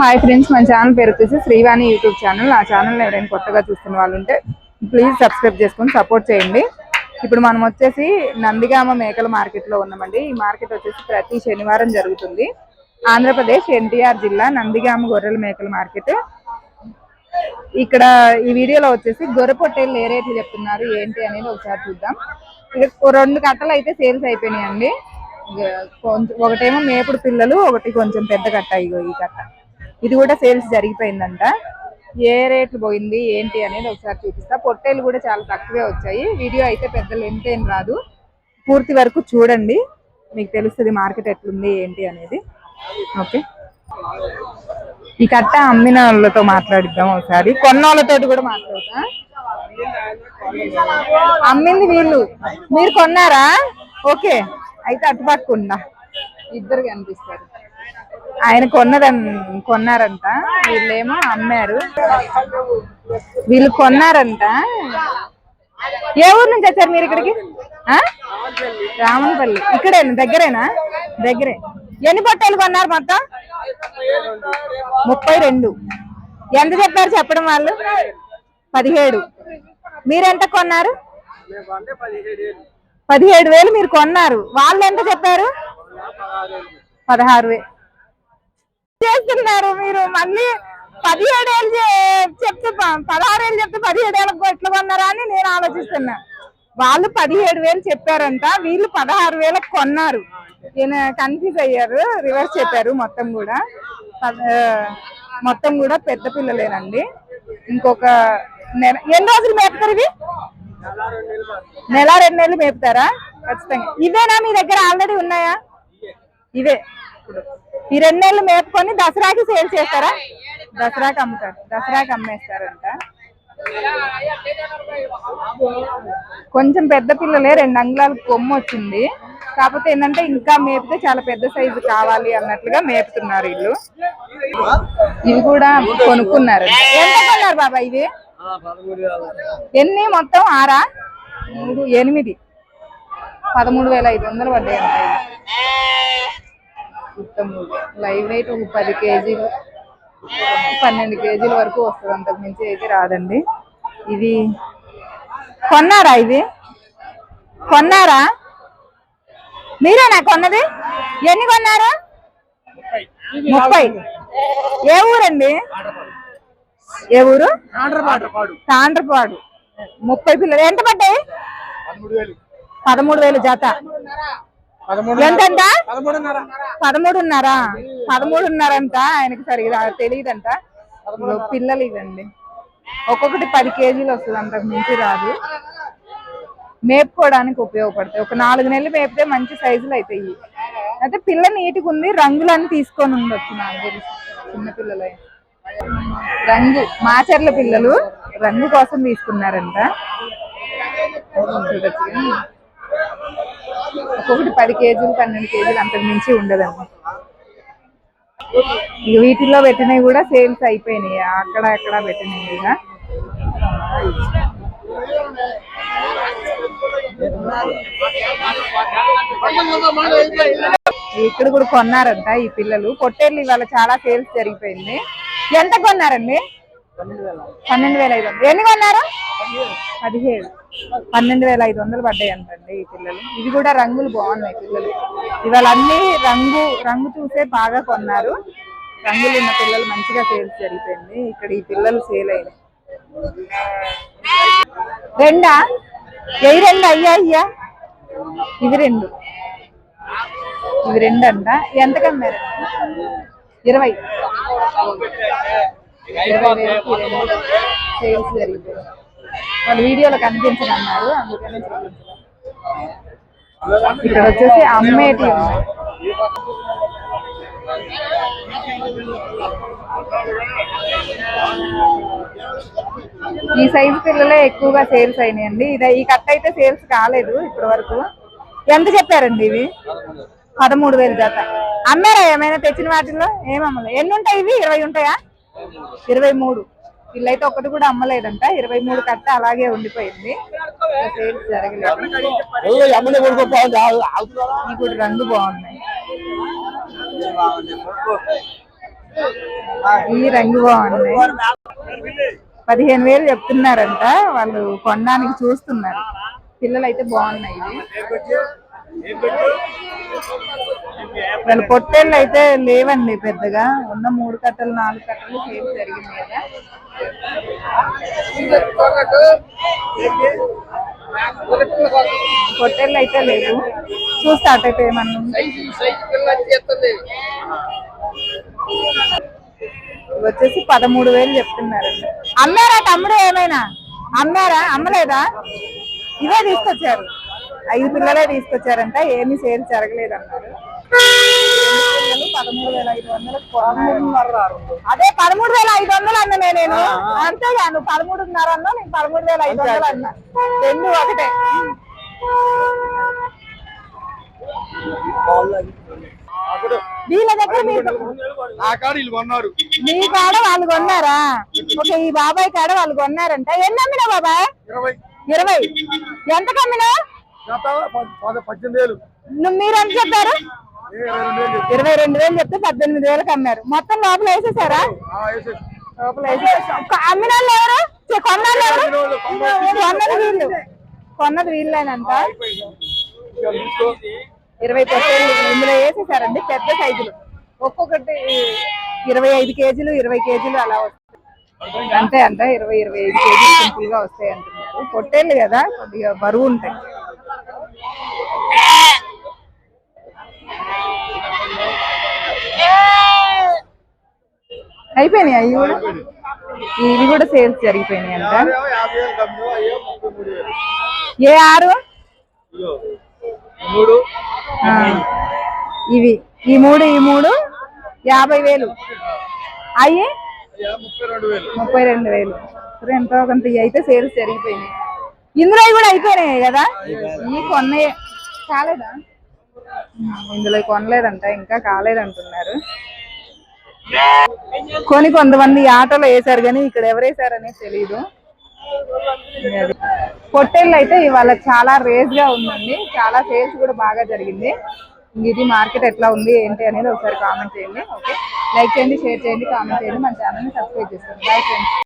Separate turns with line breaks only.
Hi friends మన channel పేరు వచ్చేసి శ్రీవాణి యూట్యూబ్ ఛానల్. ఆ ఛానల్ ఎవరైనా కొత్తగా చూస్తున్న వాళ్ళు ఉంటే ప్లీజ్ సబ్స్క్రైబ్ చేసుకొని సపోర్ట్ చేయండి. ఇప్పుడు మనం వచ్చేసి నందిగామ మేకల మార్కెట్లో ఉన్నామండి. ఈ మార్కెట్ వచ్చేసి ప్రతి శనివారం జరుగుతుంది. ఆంధ్రప్రదేశ్ ఎన్టీఆర్ జిల్లా నందిగామ గొర్రెల మేకల మార్కెట్. ఇక్కడ ఈ వీడియోలో వచ్చేసి గొర్రె పొట్టేళ్ళు ఏ రేట్లు చెప్తున్నారు ఏంటి అనేది ఒకసారి చూద్దాం. ఇది ఓ రెండు కట్టలు అయితే సేల్స్ అయిపోయినాయండి. కొంచెం ఒకటేమో మేపుడు పిల్లలు ఒకటి కొంచెం పెద్ద కట్ట ఇగో ఈ కట్ట. ఇది కూడా సేల్స్ జరిగిపోయిందంట. ఏ రేట్లు పోయింది ఏంటి అనేది ఒకసారి చూపిస్తా. పొట్టేలు కూడా చాలా తక్కువే వచ్చాయి. వీడియో అయితే పెద్ద లెంత్ ఏం రాదు. పూర్తి వరకు చూడండి. మీకు తెలుస్తుంది మార్కెట్ ఎట్లుంది ఏంటి అనేది. ఓకే ఈ కట్ట అమ్మిన వాళ్ళతో మాట్లాడిద్దాం ఒకసారి. కొన్న వాళ్ళతో కూడా మాట్లాడతా. అమ్మింది వీళ్ళు. మీరు కొన్నారా? ఓకే అయితే అటుపక్కుండా ఇద్దరు కనిపిస్తారు. ఆయన కొన్నదన్ కొన్నారంట. వీళ్ళేమో అమ్మారు. వీళ్ళు కొన్నారంట. ఏ ఊరు నుంచి వచ్చారు మీరు ఇక్కడికి? ఆ? రామనపల్లి ఇక్కడేనా? దగ్గరేనా? దగ్గరే. ఎన్ని బట్టలు కొన్నారు మొత్తం? ముప్పై రెండు. ఎంత చెప్పారు చెప్పడం వాళ్ళు? పదిహేడు. మీరెంత కొన్నారు? పదిహేడు వేలు మీరు కొన్నారు. వాళ్ళు ఎంత చెప్పారు? పదహారు వేలు చేస్తున్నారు మీరు? మళ్ళీ పదిహేడు ఏళ్ళు చెప్తే పదహారు ఏళ్ళు చెప్తే పదిహేడు ఏళ్ళకి ఎట్లా కొన్నారా అని నేను ఆలోచిస్తున్నా. వాళ్ళు పదిహేడు వేలు చెప్పారంట వీళ్ళు పదహారు వేలకు కొన్నారు. నేను కన్ఫ్యూజ్ అయ్యారు రివర్స్ చెప్పారు మొత్తం కూడా. మొత్తం కూడా పెద్ద పిల్లలేనండి. ఇంకొక నెల ఎన్ని రోజులు మేపుతారు ఇవి? నెల రెండు నెలలు మేపుతారా? ఖచ్చితంగా. ఇవేనా మీ దగ్గర ఆల్రెడీ ఉన్నాయా? ఇవే. ఈ రెండు నెలలు మేపుకొని దసరాకి సేల్ చేస్తారా? దసరాకి అమ్ముతారు. దసరాకి అమ్మేస్తారంట. కొంచెం పెద్ద పిల్లలే రెండు అంగుళాల కొమ్ము వచ్చింది. కాకపోతే ఏంటంటే ఇంకా మేపితే చాలా పెద్ద సైజు కావాలి అన్నట్లుగా మేపుతున్నారు వీళ్ళు ఇవి కూడా కొనుక్కున్నారు. ఎంత కొన్నారు బాబా ఇవి? ఎన్ని మొత్తం? ఆరా? మూడు ఎనిమిది. పదమూడు వేల ఐదు వందలు పడ్డాయి మొత్తం లైవ్ వెయిట్ ఒక పది కేజీలు పన్నెండు కేజీల వరకు వస్తుంది. అంతకు మించి అయితే రాదండి. ఇవి కొన్నారా ఇవి కొన్నారా? మీరేనా కొన్నది? ఎన్ని కొన్నారు? ముప్పై. ఏ ఊరండి? ఏ ఊరు? తాండ్రపాడు. ముప్పై పిల్లలు. ఎంత పడ్డాయి? పదమూడు వేలు జత. ఎంతంట? పదమూడున్నరా. పదమూడున్నరంట. ఆయనకి సరిగా తెలియదంట. పిల్లలు ఇవండి ఒక్కొక్కటి పది కేజీలు వస్తుంది అంతకు మించి రాదు. మేపుకోవడానికి ఉపయోగపడతాయి. ఒక నాలుగు నెలలు మేపితే మంచి సైజులు అవుతాయి అయితే పిల్ల నీటిగా ఉంది రంగులన్నీ తీసుకొని ఉండొచ్చు నాకు తెలిసి. చిన్న పిల్లలే. రంగు మాచర్ల పిల్లలు రంగు కోసం తీసుకున్నారంట. చూడొచ్చు ఒక్కొక్కటి పది కేజీలు పన్నెండు కేజీలు అంతకు మించి ఉండదండి. ఇక వీటిల్లో పెట్టినవి కూడా సేల్స్ అయిపోయినాయి. అక్కడ అక్కడ పెట్టినవి ఇక ఇక్కడ కూడా కొన్నారంట ఈ పిల్లలు. పొట్టేళ్ళు ఇవాళ చాలా సేల్స్ జరిగిపోయింది. ఎంత కొన్నారండి? పన్నెండు వేల. ఐదు వందలు. ఎన్ని కొన్నారు? పదిహేడు. పన్నెండు వేల ఐదు వందలు పడ్డాయి అంటండి ఈ పిల్లలు. ఇవి కూడా రంగులు బాగున్నాయి పిల్లలు. ఇవాళ అన్ని రంగు రంగు చూసే బాగా కొన్నారు. రంగులు ఉన్న పిల్లలు మంచిగా సేల్స్ జరిగిపోయింది. ఇక్కడ ఈ పిల్లలు సేల్ అయినాయి. రెండా? ఏ రెండు అయ్యా అయ్యా. ఇవి రెండు. ఇవి రెండు అంట ఎంత మేర ఇరవై. సేల్స్ వాళ్ళు వీడియోలో కనిపించను అన్నారు అందుకనే ఇక్కడ వచ్చేసి అమ్మేటి ఈ సైజు పిల్లలే ఎక్కువగా సేల్స్ అయినాయండి. ఇది ఈ కట్ట అయితే సేల్స్ కాలేదు ఇప్పటి వరకు ఎంత చెప్పారండి ఇవి? పదమూడు వేలు జత. అమ్మారా ఏమైనా తెచ్చిన వాటిల్లో? ఏమమ్మలే. ఎన్ని ఉంటాయి ఇవి? ఇరవై ఉంటాయా? ఇరవై మూడు. వీళ్ళైతే ఒకటి కూడా అమ్మలేదంట. ఇరవై మూడు కట్ట అలాగే ఉండిపోయింది. ఇంకా సేల్స్ జరగలేదు. ఇప్పుడు రంగు బాగున్నాయి. ఈ రంగు బాగుంది పదిహేను వేలు చెప్తున్నారంట. వాళ్ళు కొనడానికి చూస్తున్నారు. పిల్లలు అయితే బాగున్నాయి వీళ్ళ పొట్టేళ్ళు అయితే లేవండి పెద్దగా. ఉన్న మూడు కట్టలు నాలుగు కట్టలు సేల్ జరిగింది కదా. పొట్టేళ్ళు అయితే లేవు. చూస్తా అటైతే ఏమన్నా వచ్చేసి పదమూడు వేలు చెప్తున్నారండి. అమ్మారా తమ్ముడు ఏమైనా? అమ్మారా? అమ్మలేదా? ఇవే తీసుకొచ్చారు. ఐదు పిల్లలే తీసుకొచ్చారంట ఏమీ సేల్ జరగలేదు పదమూడు వేల ఐదు. అదే పదమూడు వేల ఐదు వందలు అన్ననే నేను. అంతేగా నువ్వు పదమూడున్నర అన్నా నేను పదమూడు వేల ఐదు వందలు అన్నా. రెండు ఒకటే. వీళ్ళ దగ్గర మీ కాడ వాళ్ళు కొన్నారా? ఓకే ఈ బాబాయ్ కాడ వాళ్ళు కొన్నారంట. ఎన్ని అమ్మినా బాబాయ్?
ఇరవై.
ఎంత కమ్మినా మీరు ఎంత చెప్పారు?
ఇరవై రెండు వేలు
చెప్తే పద్దెనిమిది వేలకు అమ్మారు. మొత్తం లోపల వేసేసారా. లోపల అమ్మిన వాళ్ళు ఎవరు? ఛీ, కొన్న వాళ్ళు ఎవరు కొన్నది వీళ్ళు. కొన్నది వీళ్ళేనంట. ఇరవై పొట్టేళ్ళు ఇందులో వేసేసారండి పెద్ద సైజులు. ఒక్కొక్కటి ఇరవై ఐదు కేజీలు ఇరవై కేజీలు అలా వస్తాయి. అంతే అంట ఇరవై ఇరవై ఐదు కేజీలు సింపుల్గా వస్తాయి అంటున్నారు. పొట్టేళ్ళు కదా కొద్దిగా బరువు ఉంటాయి. అయిపోయినాయి? అవి కూడా? ఇవి కూడా సేల్స్ జరిగిపోయినాయి అంట ఏ ఆరు? ఆ, ఇవి. ఈ మూడు ఈ మూడు యాభై వేలు. అయ్యి?
ముప్పై రెండు వేలు.
ఎంతో కొంత ఇవి అయితే సేల్స్ జరిగిపోయినాయి. ఇందులో కూడా అయిపోయినాయి కదా? ఈ కొన్నాయి. కాలేదా? ఇందులో కొనలేదంట ఇంకా కాలేదంటున్నారు. కొని కొంతమంది ఆటోలో వేసారు కానీ ఇక్కడ ఎవరు వేసారని తెలియదు పొట్టేళ్ళు అయితే ఇవాళ చాలా రేస్గా ఉందండి. చాలా సేల్స్ కూడా బాగా జరిగింది. ఇది మార్కెట్ ఎట్లా ఉంది ఏంటి అనేది ఒకసారి కామెంట్ చేయండి. ఓకే? లైక్ చేయండి షేర్ చేయండి కామెంట్ చేయండి. మన ఛానల్ని సబ్స్క్రైబ్ చేసుకోండి. Bye friends.